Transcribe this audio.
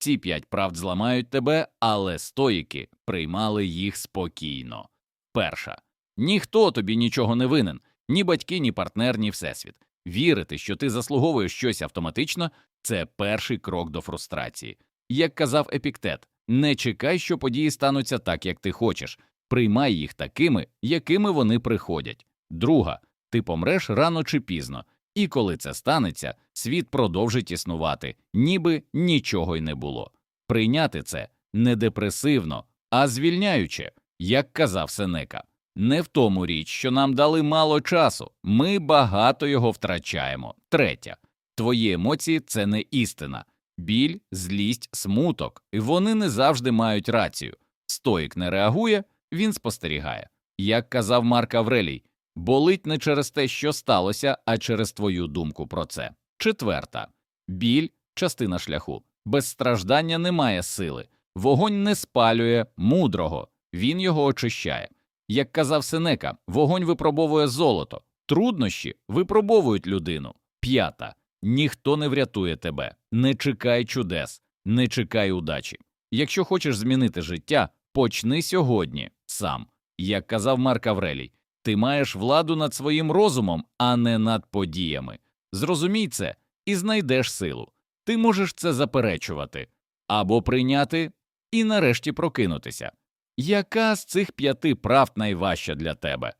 Ці п'ять правд зламають тебе, але стоїки приймали їх спокійно. Перша ніхто тобі нічого не винен, ні батьки, ні партнер, ні всесвіт. Вірити, що ти заслуговуєш щось автоматично, це перший крок до фрустрації. Як казав Епіктет, не чекай, що події стануться так, як ти хочеш, приймай їх такими, якими вони приходять. Друга, ти помреш рано чи пізно, і коли це станеться, світ продовжить існувати, ніби нічого й не було. Прийняти це не депресивно, а звільняюче, як казав Сенека. Не в тому річ, що нам дали мало часу, ми багато його втрачаємо. Третя, твої емоції це не істина. Біль, злість, смуток, і вони не завжди мають рацію. Стоїк не реагує, він спостерігає. Як казав Марк Аврелій, болить не через те, що сталося, а через твою думку про це. Четверта біль частина шляху. Без страждання немає сили. Вогонь не спалює мудрого, він його очищає. Як казав Сенека, вогонь випробовує золото, труднощі випробовують людину. П'ята ніхто не врятує тебе. Не чекай чудес, не чекай удачі. Якщо хочеш змінити життя, почни сьогодні сам. Як казав Марк Аврелій, ти маєш владу над своїм розумом, а не над подіями. Зрозумій це і знайдеш силу. Ти можеш це заперечувати або прийняти і нарешті прокинутися. Яка з цих п'яти правд найважча для тебе?